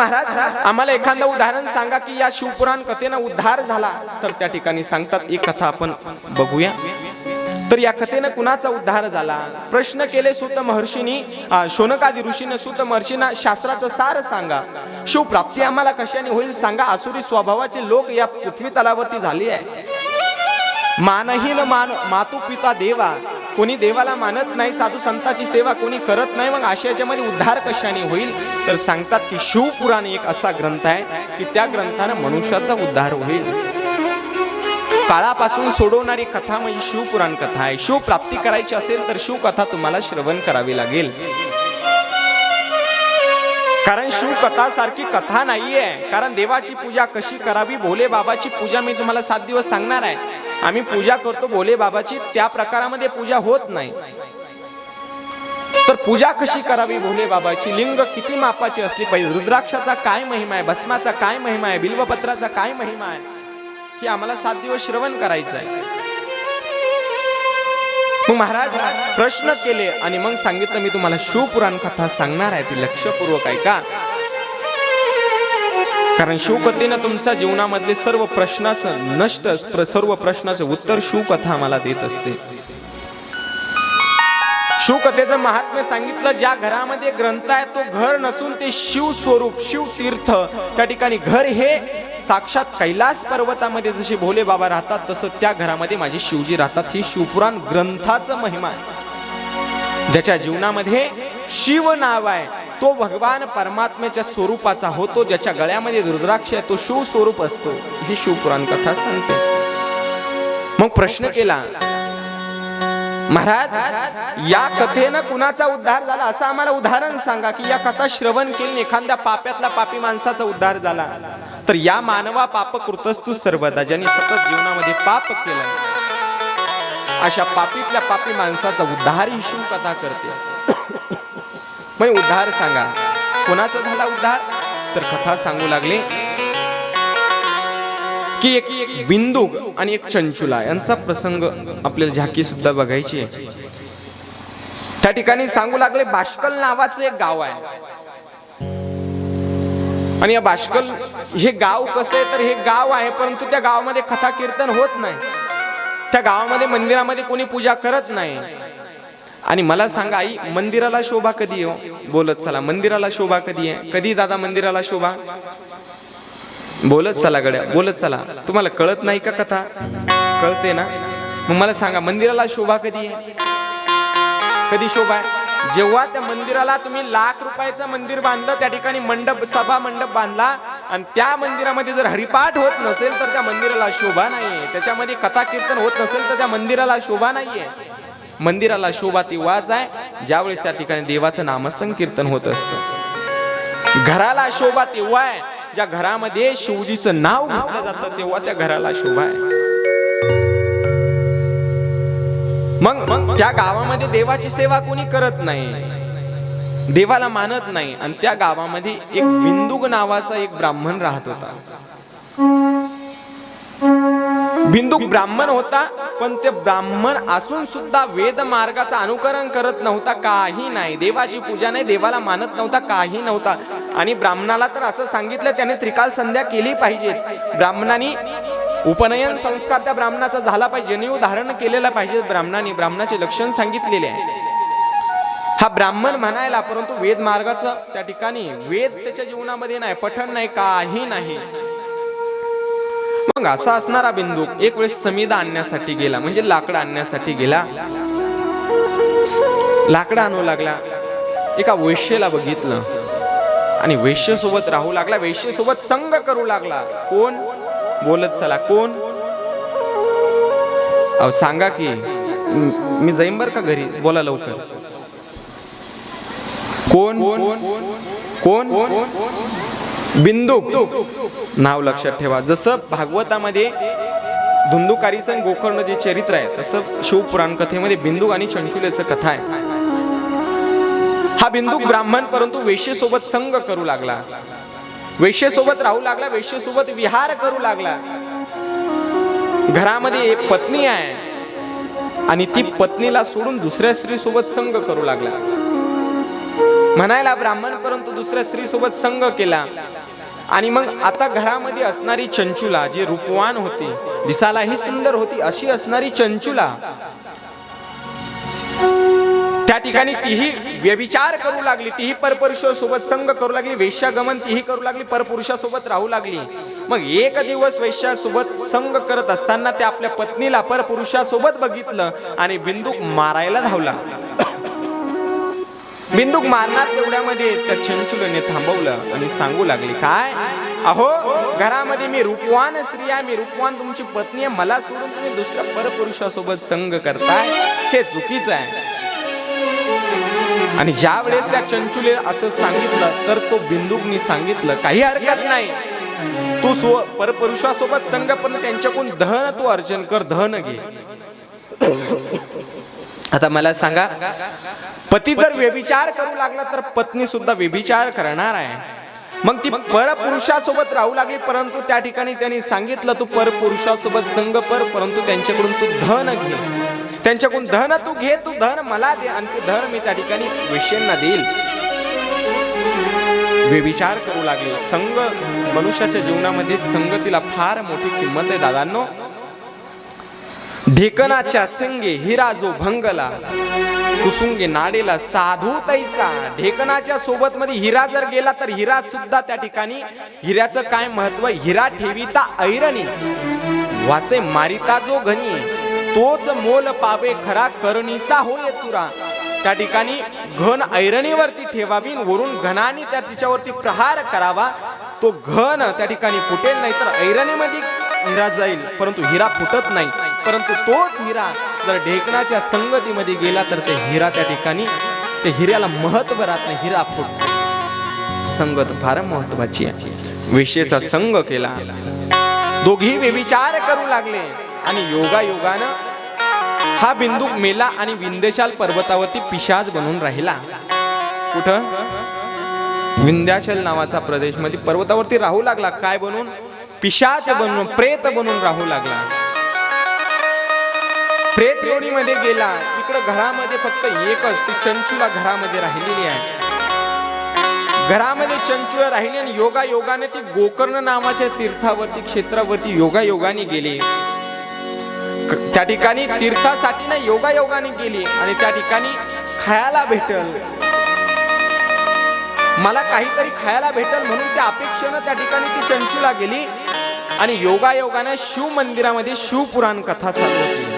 महाराज आम्हाला एखादं उदाहरण सांगा की या शिवपुराण कथेनं उद्धार झाला. तर त्या ठिकाणी सांगतात एक कथा आपण बघूया. तर या कथेनं कुणाचा उद्धार झाला? प्रश्न केले सुत महर्षीनी शोनकादी ऋषीने सुत महर्षीना शास्त्राचं सार सांगा. शिवप्राप्ती आम्हाला कशाने होईल सांगा? आसुरी स्वभावाचे लोक या पृथ्वी तलावरती झाले आहे. मानहीन मान मातू पिता देवा कोणी देवाला मानत नाही साधू संतांची सेवा कोणी करत नाही मग अशा याच्यामध्ये उद्धार कशाने होईल? तर सांगतात की शिवपुराण एक असा ग्रंथ आहे की त्या ग्रंथानं मनुष्याचा उद्धार होईल. काळापासून सोडवणारी कथा म्हणजे शिवपुराण कथा आहे. शिवप्राप्ती करायची असेल तर शिवकथा तुम्हाला श्रवण करावी लागेल. कारण शिवकथा कथासारखी कथा आहे कारण देवाची पूजा कशी करावी भोले बाबाची पूजा मी तुम्हाला सात दिवस सांगणार आहे. आम्ही पूजा करतो भोले बाबाची त्या प्रकारामध्ये पूजा होत नाही. तर पूजा कशी करावी भोले बाबाची? लिंग किती मापाची असली पाहिजे? रुद्राक्षाचा काय महिमा आहे? भस्माचा काय महिमा आहे? बिल्वपत्राचा काय महिमा आहे? हे आम्हाला सात दिवस श्रवण करायचं आहे. मग महाराज प्रश्न केले आणि मग सांगितलं मी तुम्हाला शिवपुराण कथा सांगणार आहे ती लक्षपूर्वक ऐका. कारण शिवकथेनं तुमच्या जीवनामधले सर्व प्रश्नाचं नष्ट प्र- सर्व प्रश्नाचं उत्तर शिवकथा आम्हाला देत असते. शिवकथेचं महात्म्य सांगितलं ज्या घरामध्ये ग्रंथ आहे तो घर नसून ते शिव स्वरूप शिव तीर्थ त्या ठिकाणी घर हे साक्षात कैलास पर्वतामध्ये जसे भोले बाबा राहतात तसं त्या घरामध्ये माझे शिवजी राहतात. ही शिवपुराण ग्रंथाचं महिमा आहे. ज्याच्या जीवनामध्ये शिव नाव आहे तो भगवान परमात्म्याच्या स्वरूपाचा होतो. ज्याच्या गळ्यामध्ये रुद्राक्ष आहे तो शिव स्वरूप असतो. ही शिवपुराण कथा सांगते. मग प्रश्न केला महाराज या कथेनं कुणाचा उद्धार झाला? असं आम्हाला उदाहरण सांगा की या कथा श्रवण केली एखाद्या पाप्यातला पापी माणसाचा उद्धार झाला. तर या मानवा पाप कृतस्तू सर्वदा ज्यांनी सतत जीवनामध्ये पाप केलं. अशा पापीतल्या पापी माणसाचा उद्धार ही शिवकथा करते. म्हणजे उद्धार सांगा. कोणाचा झाला उद्धार? तर कथा सांगू लागले की एक एक बिंदू आणि एक चंचुला यांचा प्रसंग आपल्याला झाकी सुद्धा बघायची आहे. त्या ठिकाणी सांगू लागले बाष्कल नावाचं एक गाव आहे. आणि या बाष्कल हे गाव कसं आहे तर हे गाव आहे परंतु त्या गावामध्ये कथा कीर्तन होत नाही. त्या गावामध्ये मंदिरामध्ये कोणी पूजा करत नाही. आणि मला सांगा आई मंदिराला शोभा कधी हो? बोलत चला मंदिराला शोभा कधी आहे? कधी दादा मंदिराला शोभा? बोलत चला गड्या बोलत चला. तुम्हाला कळत नाही का कथा? कळते ना? मग मला सांगा मंदिराला शोभा कधी आहे? कधी शोभा आहे? जेव्हा त्या मंदिराला तुम्ही लाख रुपयाचं मंदिर बांधलं त्या ठिकाणी मंडप सभा मंडप बांधला आणि त्या मंदिरामध्ये जर हरिपाठ होत नसेल तर त्या मंदिराला शोभा नाहीये. त्याच्यामध्ये कथा कीर्तन होत नसेल तर त्या मंदिराला शोभा नाहीये. मंदिराला शोभा तेव्हाच आहे ज्यावेळेस त्या ठिकाणी देवाचं नामसंकीर्तन होत असतं. घराला शोभा तेव्हा आहे ज्या घरामध्ये शिवजीचं नाव घेतलं जातं तेव्हा त्या घराला शोभा आहे. मग मग त्या गावामध्ये देवाची सेवा कोणी करत नाही देवाला मानत नाही आणि त्या गावामध्ये एक बिंदुग नावाचा एक ब्राह्मण राहत होता. बिंदू ब्राह्मण होता पण ते ब्राह्मण असून सुद्धा वेद मार्गाचं अनुकरण करत नव्हता काही नाही. देवाची पूजा नाही देवाला मानत नव्हता काही नव्हता. आणि ब्राह्मणाला तर असं सांगितलं त्याने त्रिकाल संध्या केली पाहिजे. ब्राह्मणांनी उपनयन संस्कार त्या ब्राह्मणाचा झाला पाहिजे जनेऊ धारण केलेला पाहिजे ब्राह्मणाने ब्राह्मणाचे लक्षण सांगितलेले आहे. हा ब्राह्मण म्हणायला परंतु वेद मार्गाचं त्या ठिकाणी वेद त्याच्या जीवनामध्ये नाही पठण नाही काही नाही. मग असा असणारा बिंदू एक वेळेस समीदा आणण्यासाठी गेला म्हणजे लाकडं आणण्यासाठी गेला. लाकडं आणू लागला. एका वैश्यला बघितलं. आणि वैश्य सोबत राहू लागला वैश्यसोबत सोबत संग करू लागला. कोण? बोलत चला. कोण? अहो सांगा की मी जाईन बर का घरी? बोला लवकर. कोण? कोण? बिंदू. नाव लक्षात ठेवा. जसं भागवतामध्ये धुंदुकारीचं आणि गोकर्ण जे चरित्र आहे तसं शिवपुराण कथेमध्ये बिंदुक आणि चंचुलेचं कथा आहे. हा बिंदुक ब्राह्मण परंतु वेश्येसोबत संग करू लागला. वेश्येसोबत राहू लागला वेश्येसोबत विहार करू लागला. घरामध्ये एक पत्नी आहे आणि ती पत्नीला सोडून दुसऱ्या स्त्री सोबत संग करू लागला. म्हणायला ब्राह्मण परंतु दुसऱ्या स्त्री सोबत संग केला. आणि मग आता घरामध्ये असणारी चंचुला जी रूपवान होती दिसायलाही सुंदर होती अशी असणारी चंचुला त्या ठिकाणी तीही व्यभिचार करू लागली तीही परपुरुषा सोबत संग करू लागली वेश्यागमन तीही करू लागली परपुरुषासोबत राहू लागली. मग एक दिवस वैश्यासोबत संग करत असताना त्या आपल्या पत्नीला परपुरुषासोबत बघितलं आणि बिंदूक मारायला धावला. बिंदूक मारणार तेवढ्यामध्ये त्या चंचुलने थांबवलं आणि सांगू लागले काय? अहो घरामध्ये मी रूपवान स्त्री आहे मी रूपवान तुमची पत्नी आहे मला सोडून तुम्ही दुसऱ्या परपुरुषासोबत संग करताय? हे चुकीचं आहे. आणि ज्या वेळेस त्या चंचुले असं सांगितलं तर तो बिंदुकनी सांगितलं काही हरकत नाही. तू स्व परपुरुषासोबत संग पण त्यांच्याकडून धन तू अर्जन कर धन घे. आता मला सांगा पती जर व्यभिचार करू लागला तर पत्नी सुद्धा व्यभिचार करणार आहे. मग ती परपुरुषासोबत राहू लागली परंतु त्या ठिकाणी त्यांनी सांगितलं तू परपुरुषासोबत संग पर परंतु त्यांच्याकडून तू धन घे. त्यांच्याकडून धन तू घे तू धन मला दे आणि ते धन मी त्या ठिकाणी विषयांना देईल. व्यभिचार करू लागले. संग मनुष्याच्या जीवनामध्ये संगतीला फार मोठी किंमत आहे दादांनो. ढेकणाच्या संगे हिरा जो भंगला कुसुंगे नाडेला साधू तैसा. ढेकणाच्या सोबत मध्ये हिरा जर गेला तर हिरा सुद्धा त्या ठिकाणी हिऱ्याचं काय महत्त्व? हिरा ठेविता ऐरणी. वाचे मारिता जो घनी तोच मोल पावे खरा करणीचा होय चुरा. त्या ठिकाणी घन ऐरणीवरती ठेवावी वरून घनाने त्या तिच्यावरती प्रहार करावा. तो घन त्या ठिकाणी फुटेल नाही तर ऐरणीमध्ये हिरा जाईल परंतु हिरा फुटत नाही. परंतु तोच हिरा जर ढेकणाच्या संगतीमध्ये गेला तर ते हिरा त्या ठिकाणी ते हिऱ्याला महत्त्व राहत नाही हिरा फुट संगत फार महत्वाची आहे. विषयचा संग केला. दोघी व्यभिचार करू लागले आणि योगा योगानं हा बिंदू मेला आणि विंध्याचल पर्वतावरती पिशाच बनून राहिला. कुठं? विंध्याचल नावाचा प्रदेशमध्ये पर्वतावरती राहू लागला. काय बनून? पिशाच बनून प्रेत बनून राहू लागला. प्रेत मध्ये गेला. इकडं घरामध्ये फक्त एकच ती चंचुला घरामध्ये राहिलेली आहे. घरामध्ये चंचुला राहिली आणि योगा योगाने ती गोकर्ण नावाच्या तीर्थावरती क्षेत्रावरती योगा योगाने गेली त्या ठिकाणी तीर्थासाठी ना योगा योगाने गेली आणि त्या ठिकाणी खायला भेटल. मला काहीतरी खायला भेटल म्हणून त्या अपेक्षेनं त्या ठिकाणी ती चंचुला गेली आणि योगा योगाने शिव मंदिरामध्ये शिवपुराण कथा चालू होती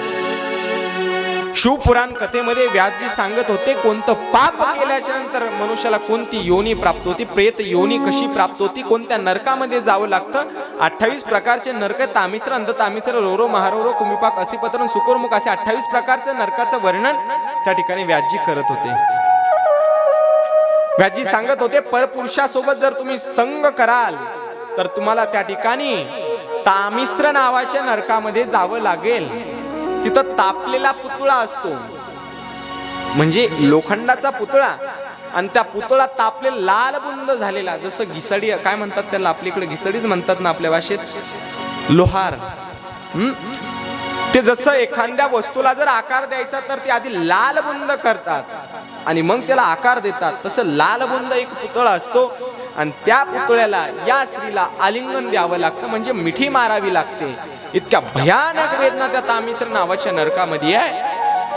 शिवपुराण कथेमध्ये व्यासजी सांगत होते कोणतं पाप केल्याच्यानंतर मनुष्याला कोणती योनी प्राप्त होती प्रेत योनी कशी प्राप्त होती कोणत्या नरकामध्ये जावं लागतं? अठ्ठावीस प्रकारचे नरक तामिश्र अंध तामिश्र रोरो महारोरो कुमिपाक असिपत्र सुकुरमुख असे अठ्ठावीस प्रकारचं नरकाचं वर्णन त्या ठिकाणी व्यासजी करत होते. व्यासजी सांगत होते परपुरुषासोबत जर तुम्ही संग कराल तर तुम्हाला त्या ठिकाणी तामिश्र नावाच्या नरकामध्ये जावं लागेल. तिथं तापलेला पुतळा असतो. म्हणजे लोखंडाचा पुतळा. आणि त्या पुतळा तापले लाल बुंद झालेला जसं घिसडी काय म्हणतात त्याला आपल्याकडे घिसडीच म्हणतात ना आपल्या भाषेत? लोहार. ते जसं एखाद्या वस्तूला जर आकार द्यायचा तर ते आधी लाल बुंद करतात. आणि मग त्याला आकार देतात. तसं लाल बुंद एक पुतळा असतो. आणि त्या पुतळ्याला या स्त्रीला आलिंगन द्यावं लागतं. म्हणजे मिठी मारावी लागते. इतक्या भयानक वेदना त्या तामिसर नावाच्या नरकामध्ये आहे.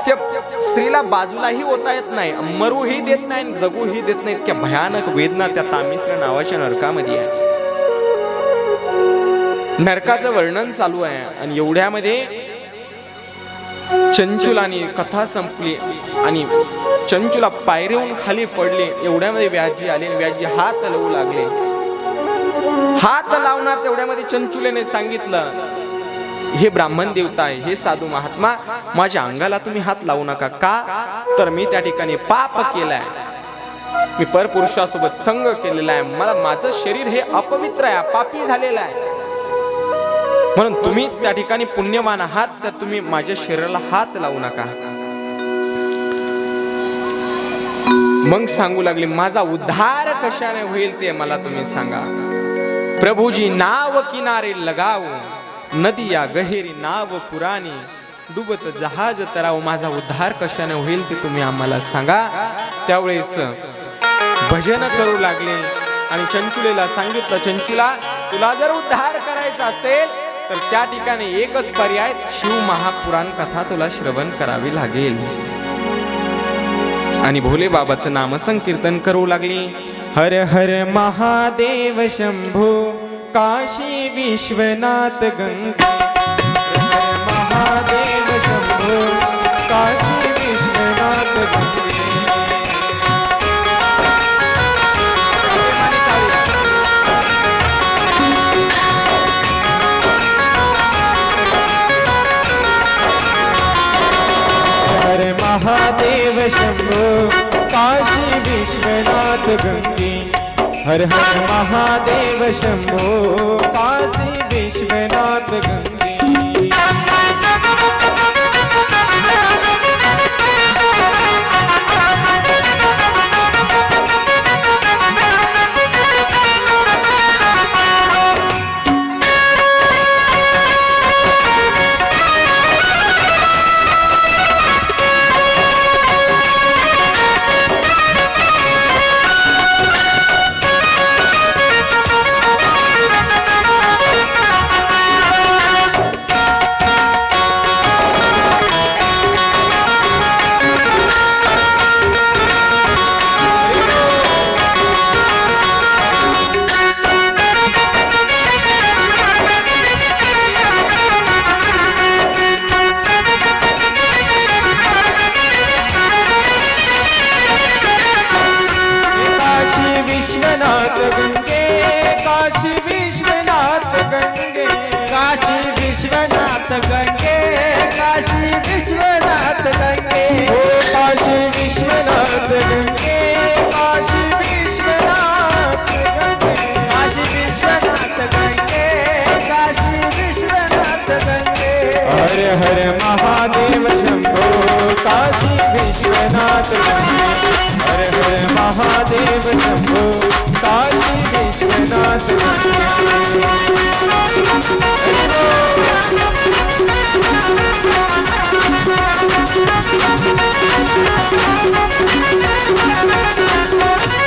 त्या स्त्रीला बाजूलाही होता येत नाही मरूही देत नाही आणि जगूही देत नाही. इतक्या भयानक वेदना त्या तामिश्र नावाच्या नरकामध्ये आहे. नरकाचं वर्णन चालू आहे आणि एवढ्यामध्ये चंचुलाने कथा संपली आणि चंचुला पायरेहून खाली पडले. एवढ्यामध्ये व्याजी आले आणि व्याजी हात लावू लागले. हात लावणार तेवढ्यामध्ये चंचुलेने सांगितलं हे ब्राह्मण देवता आहे हे साधू महात्मा माझ्या अंगाला तुम्ही हात लावू नका. का? तर मी त्या ठिकाणी पाप केलाय. मी परपुरुषासोबत संग केलेला आहे. मला माझं शरीर हे अपवित्र आहे पापी झालेलं आहे. म्हणून तुम्ही त्या ठिकाणी पुण्यवान आहात तर तुम्ही माझ्या शरीराला हात लावू नका. मग सांगू लागले माझा उद्धार कशाने होईल ते मला तुम्ही सांगा. प्रभूजी नाव किनारे लगाव नदिया गहेरी नाव पुराणी डुबत जहाज तराव माझा उद्धार कशाने होईल ते तुम्ही आम्हाला सांगा. त्यावेळेस भजन करू लागले आणि चंचुलेला सांगितलं चंचुला तुला जर उद्धार करायचा असेल तर त्या ठिकाणी एकच पर्याय शिव महापुराण कथा तुला श्रवण करावी लागेल. आणि भोले बाबाचं नाम संकीर्तन करू लागली. हर हर महादेव शंभू काशी विश्वनाथ गंगे। महादेव शंभो काशी विश्वनाथ गंगे। महादेव शंभो काशी विश्वनाथ गंगे। हर हर महादेव शंभो काशी विश्वनाथ गंगा। हर महादेव शंभो काशी विश्वनाथ। हर हर महादेव शंभो काशी विश्वनाथ। गंगे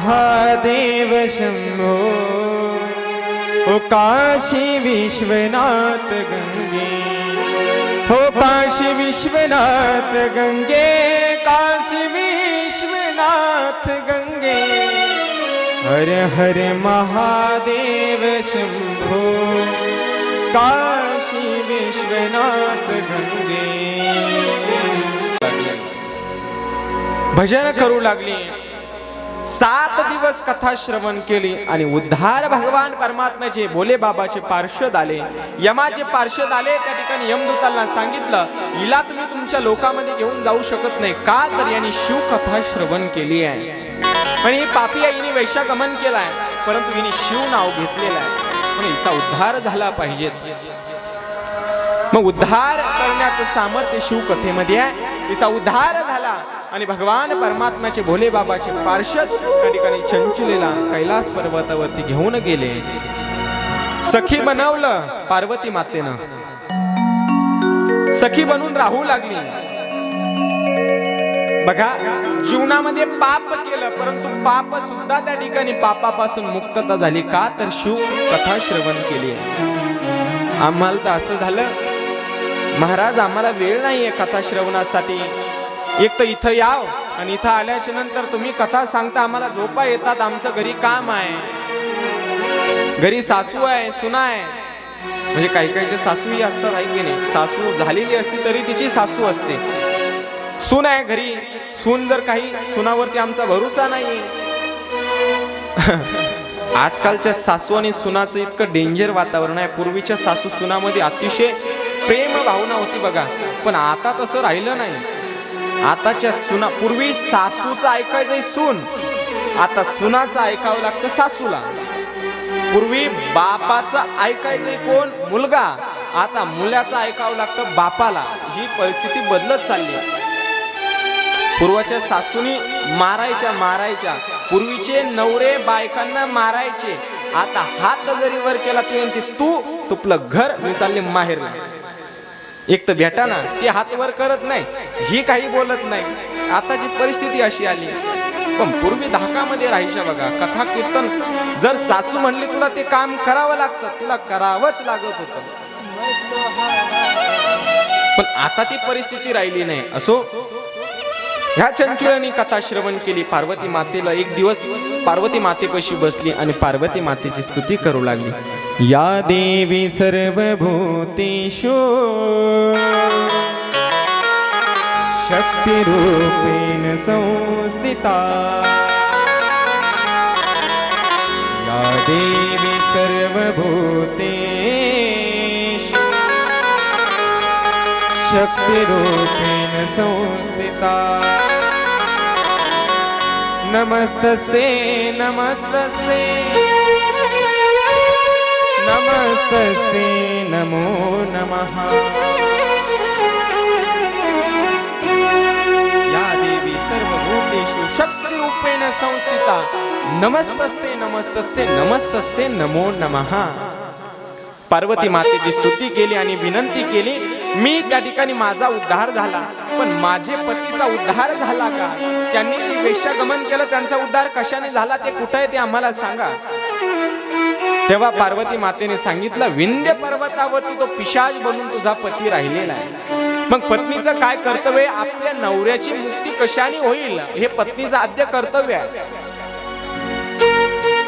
महादेव शंभो हो काशी विश्वनाथ गंगे हो काशी विश्वनाथ गंगे काशी विश्वनाथ गंगे हर हर महादेव शंभो काशी विश्वनाथ गंगे। भजन करू लागली. सात दिवस कथा श्रवण केली आणि उद्धार भगवान परमात्म्याचे भोले बाबाचे पार्षद आले. यमाचे पार्षद आले त्या ठिकाणी यमदूतांना सांगितलं हिला तुम्ही तुमच्या लोकांमध्ये घेऊन जाऊ शकत नाही. का तर यांनी शिवकथा श्रवण केली आहे. पण ही पापी आईने वैशागमन केलाय परंतु हिने शिव नाव घेतलेलं आहे. पण हिचा उद्धार झाला पाहिजे मग उद्धार करण्याचं सामर्थ्य शिवकथेमध्ये आहे. तिचा उद्धार झाला आणि भगवान परमात्म्याचे भोले बाबाचे पार्षद त्या ठिकाणी चंचुलेला कैलास पर्वतावरती घेऊन गेले. सखी बनवलं पार्वती मातेनं. सखी बनून राहू लागली. बघा जीवनामध्ये पाप केलं परंतु पाप सुद्धा त्या ठिकाणी पापापासून मुक्तता झाली. का तर शिव कथा श्रवण केली. आम्हाला तर असं झालं महाराज आम्हाला वेळ नाही आहे कथा श्रवणासाठी. एक तर इथं याव आणि इथं आल्याच्यानंतर तुम्ही कथा सांगता आम्हाला झोपा येतात आमचं घरी काम आहे. घरी सासू आहे सुना आहे. म्हणजे काही काहीचे सासूही असतात आहे की नाही? सासू झालेली असती तरी तिची सासू असते. सून आहे घरी. सून जर काही सुनावरती आमचा भरोसा नाही. आजकालच्या सासू आणि सुनाचं इतकं डेंजर वातावरण आहे. पूर्वीच्या सासू सुनामध्ये अतिशय प्रेम भावना होती बघा. पण आता तसं राहिलं नाही. आताच्या सुना पूर्वी सासूचं ऐकायचं सून. आता सुनाचं ऐकावं लागतं सासूला. पूर्वी बापाचं ऐकायचंय कोण? मुलगा. आता मुलाचं ऐकावं लागतं बापाला. ही परिस्थिती बदलत चालली आहे. पूर्वाच्या सासूनी मारायच्या मारायच्या. पूर्वीचे नवरे बायकांना मारायचे. आता हात जरी वर केला ती म्हणते तू तुपलं घर. मी चालले माहेर एक तर भेटा ना ती हात वर करत नाही ही काही बोलत नाही. आताची परिस्थिती अशी आली. पण पूर्वी धाकामध्ये राहायच्या बघा कथा कीर्तन जर सासू म्हणली तुला ते काम करावं लागतं तुला करावंच लागत होतं. पण आता ती परिस्थिती राहिली नाही. असो ह्या चंचुळाने कथा श्रवण केली. पार्वती मातेला एक दिवस पार्वती मातेपाशी बसली आणि पार्वती मातेची स्तुती करू लागली. या देवी सर्वभूतेषु शक्तिरूपेण संस्थिता. या देवी सर्वभूतेषु शक्तिरूपेण संस्थिता। नमस्तसे नमस्तसे नमस्तसे नमो नमः। या देवी सर्वभूतेषु शक्तिरूपेण संस्थिता। नमस्तसे नमस्तस्य नमस्तस्य नमो नमः। पार्वती मातेची स्तुती केली आणि विनंती केली मी त्या ठिकाणी माझा उद्धार झाला. पण माझे पतीचा उद्धार झाला का? त्यांनी जे वेश्यागमन केलं त्यांचा उद्धार कशाने झाला ते कुठं आहे ते आम्हाला सांगा. तेव्हा पार्वती मातेने सांगितलं विंध्य पर्वतावरती तो पिशाच बनून तुझा पती राहिलेला आहे. मग पत्नीचं काय कर्तव्य? आपल्या नवऱ्याची मुक्ती कशाने होईल? हे पत्नीचं आद्य कर्तव्य आहे.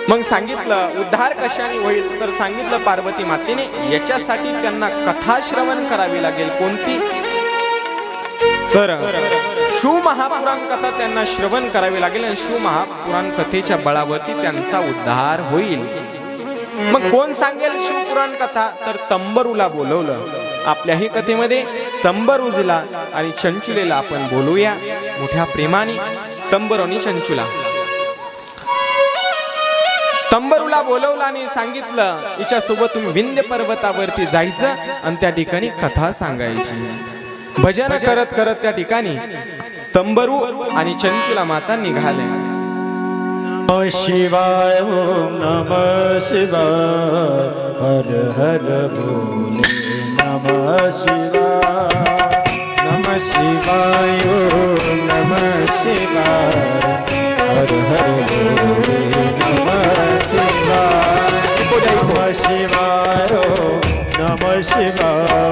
मग सांगितलं उद्धार कशाने होईल? तर सांगितलं पार्वती मातेने याच्यासाठी त्यांना कथा श्रवण करावी लागेल. कोणती? तर शिव महापुराण कथा त्यांना श्रवण करावी लागेल आणि शिव महापुराण कथेच्या बळावरती त्यांचा उद्धार होईल. मग कोण सांगेल शिवपुराण कथा? तर तंबरूला बोलवलं. आपल्याही कथेमध्ये तंबरुजला आणि चंचुलेला आपण बोलूया. मोठ्या प्रेमाने. तंबरू आणि चंचुला. तंबरूला बोलवलं आणि सांगितलं हिच्यासोबत तुम्ही विंध्य पर्वतावरती जायचं आणि त्या ठिकाणी कथा सांगायची. भजन करत करत त्या ठिकाणी तंबरू आणि चंचुला माता निघाले शिवाय ओम नमः शिवाय हर हर बोले नमः शिवाय। नमः शिवाय ओम नमः शिवाय हर हर बोले नमः शिवाय शिवाय ओम नमः शिवाय।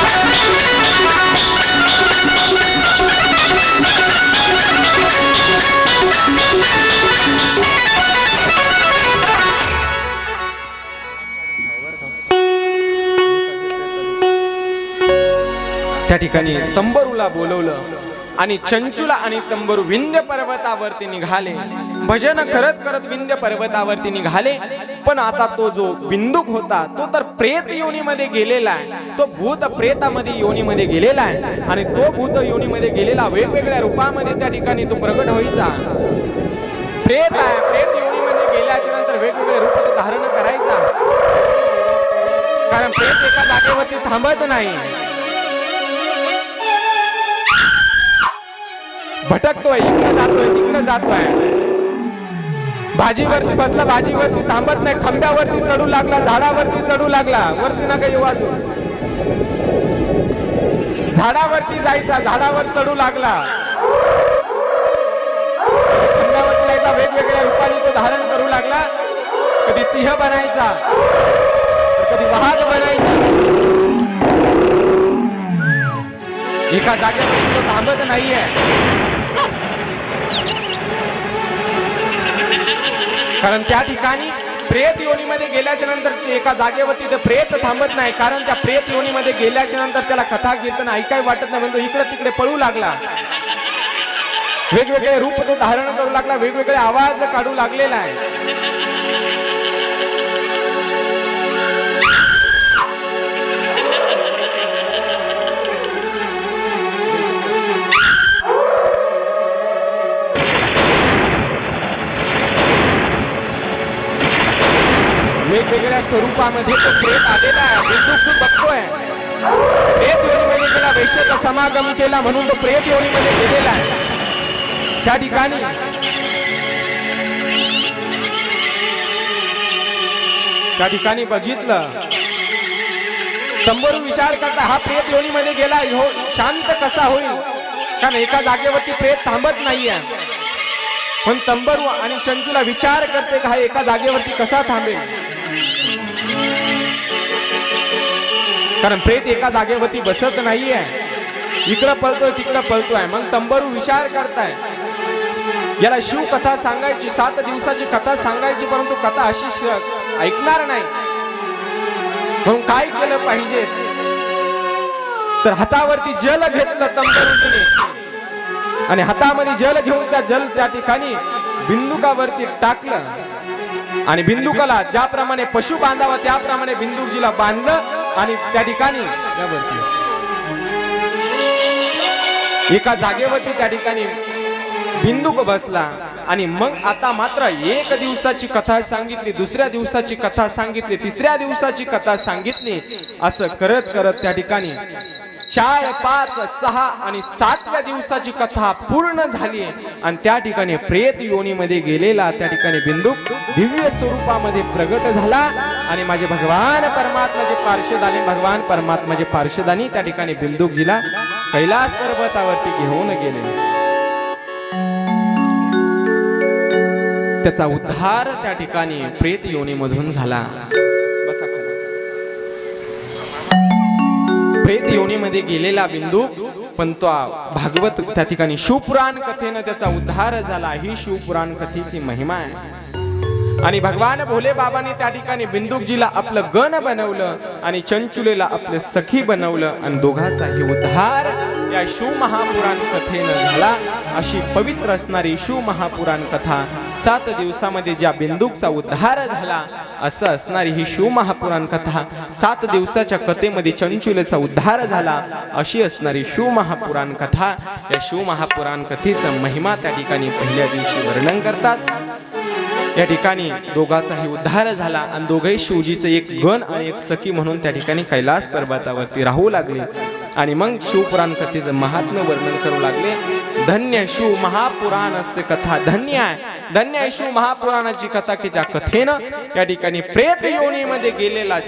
ठिकाणी तंबरूला बोलवलं आणि चंचुला आणि तंबरू विंध्य पर्वतावरती निघाले. भजन करत करत विंध्य पर्वतावरती निघाले. पण आता तो जो बिंदूक होता तो तर प्रेत योनीमध्ये गेलेला आहे. तो भूत प्रेतामध्ये योनीमध्ये गेलेला आहे. आणि तो भूत योनीमध्ये गेलेला वेगवेगळ्या रूपामध्ये त्या ठिकाणी तो प्रगट व्हायचा. प्रेत आहे. प्रेत योनीमध्ये गेल्याच्यानंतर वेगवेगळे रूप धारण करायचा. कारण प्रेत एका जागेवरती थांबत नाही. भटकतोय इकडे जातोय तिकडे जातोय. भाजीवरती बसला भाजीवरती थांबत नाही खांब्यावरती चढू लागला झाडावरती चढू लागला वरती ना काही अजून. झाडावरती जायचा झाडावर चढू लागला. खांब्यावरती जायचा वेगवेगळ्या रूपाने तो धारण करू लागला. कधी सिंह बनायचा कधी वाघ बनायचा. एका जागेवर तो थांबत नाहीये. कारण त्या ठिकाणी प्रेत योनीमध्ये गेल्याच्यानंतर एका जागेवरती ते प्रेत थांबत नाही. कारण त्या प्रेत योनीमध्ये गेल्याच्यानंतर त्याला कथा कीर्तन ऐकाय वाटत नाही. म्हणतो इकडे तिकडे पळू लागला. वेगवेगळे रूप तो धारण करू लागला. वेगवेगळे आवाज काढू लागलेला आहे. वेगवेगळ्या स्वरूपामध्ये तो प्रेत आलेला आहे. बिंदू खूप बघतोय. प्रेत योनीमध्ये गेला वैश्यचा समागम केला म्हणून तो प्रेत योनीमध्ये गेलेला आहे. त्या ठिकाणी त्या ठिकाणी बघितलं. तंबरू विचार करता हा प्रेत योनीमध्ये गेला हो शांत कसा होईल? कारण एका जागेवरती प्रेत थांबत नाहीये. पण तंबरू आणि चंचूला विचार करते का हा एका जागेवरती कसा थांबेल? कारण प्रेत एका जागेवरती बसत नाहीये. इकडं पळतोय तिकडं पळतोय. मग तंबरू विचार करताय. याला शिव कथा सांगायची सात दिवसाची कथा सांगायची परंतु कथा अशी ऐकणार नाही. म्हणून काय केलं पाहिजे? तर हातावरती जल घेतलं तंबरूने. आणि हातामध्ये जल घेऊन त्या जल त्या ठिकाणी बिंदुकावरती टाकलं. आणि बिंदुकाला ज्याप्रमाणे पशु बांधावा त्याप्रमाणे बिंदुजीला बांधलं आणि त्या ठिकाणी एका जागेवरती त्या ठिकाणी बिंदुक बसला आणि मग आता मात्र एक दिवसाची कथा सांगितली दुसऱ्या दिवसाची कथा सांगितली तिसऱ्या दिवसाची कथा सांगितली असं करत करत त्या ठिकाणी चार पाच सहा आणि सातव्या दिवसाची कथा पूर्ण झाली आणि त्या ठिकाणी प्रेत योनीमध्ये गेलेला त्या ठिकाणी बिंदू दिव्य स्वरूपामध्ये प्रगट झाला. आणि माझे भगवान परमात्माचे पार्षदानी भगवान परमात्माचे पार्षदानी त्या ठिकाणी बिंदुकजीला कैलास पर्वतावरती घेऊन गेले. त्याचा उद्धार त्या ठिकाणी प्रेत योनीमधून झाला. प्रेत योनीमध्ये गेलेला बिंदू पण तो भागवत त्या ठिकाणी शिवपुराण कथेनं त्याचा उद्धार झाला. ही शिवपुराण कथेची महिमा आहे. आणि भगवान भोले बाबांनी त्या ठिकाणी बिंदुकजीला आपलं गण बनवलं आणि चंचुलेला आपले सखी बनवलं आणि दोघांचाही उद्धार या शिव महापुराण कथेनं झाला. अशी पवित्र असणारी शिव महापुराण कथा सात दिवसामध्ये ज्या बिंदूकचा उद्धार झाला असं असणारी ही शिव महापुराण कथा. सात दिवसाच्या कथेमध्ये चंचुलेचा उद्धार झाला. अशी असणारी शिव महापुराण कथा. या शिव महापुराण कथेचा महिमा त्या ठिकाणी पहिल्या दिवशी वर्णन करतात. या ठिकाणी दोघाचाही उद्धार झाला आणि दोघे शिवजीचं एक गण आणि एक सखी म्हणून त्या ठिकाणी कैलास पर्वतावरती राहू लागले. आणि मग शिवपुराण कथेचं महात्म्य वर्णन करू लागले. धन्य शिव महापुराणस्य कथा धन्य आहे धन्य आहे शिव महापुराणाची कथा की ज्या कथेनं या ठिकाणी प्रेत योनीमध्ये गेलेला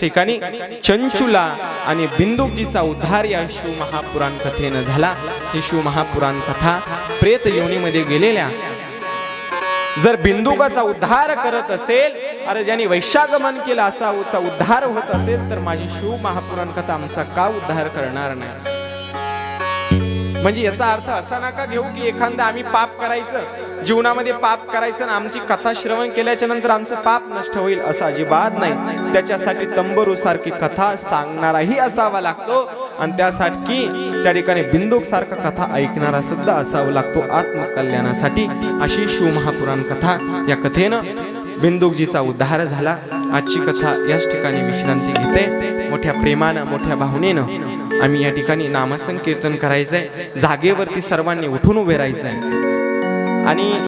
ठिकाणी चंचुला आणि बिंदुजीचा उद्धार या शिव महापुराण कथेनं झाला. ही शिव महापुराण कथा प्रेत योनीमध्ये गेलेल्या. जर बिंदुकाचा उद्धार करत असेल अरे ज्यांनी वैशागमन केला असा उचा उद्धार होत असेल तर माझी शिव महापुराण कथा आमचा का उद्धार करणार नाही? म्हणजे याचा अर्थ असा नका घेऊ की एखादा आम्ही पाप करायचं जीवनामध्ये पाप करायचं आणि आमची कथा श्रवण केल्याच्यानंतर आमचं पाप नष्ट होईल असं अजिबात नाही. त्याच्यासाठी तंबरू सारखी कथा सांगणाराही असावा लागतो आणि त्यासाठी त्या ठिकाणी बिंदूक सारखा कथा ऐकणारा सुद्धा असावा लागतो आत्मकल्याणासाठी. अशी शिवमहापुराण कथा या कथेनं बिंदुकजीचा उद्धार झाला. आजची कथा याच ठिकाणी विश्रांती घेते. मोठ्या प्रेमानं मोठ्या भावनेनं आम्ही या ठिकाणी नामसंकीर्तन करायचंय. जागेवरती सर्वांनी उठून उभे राहायचंय. आणि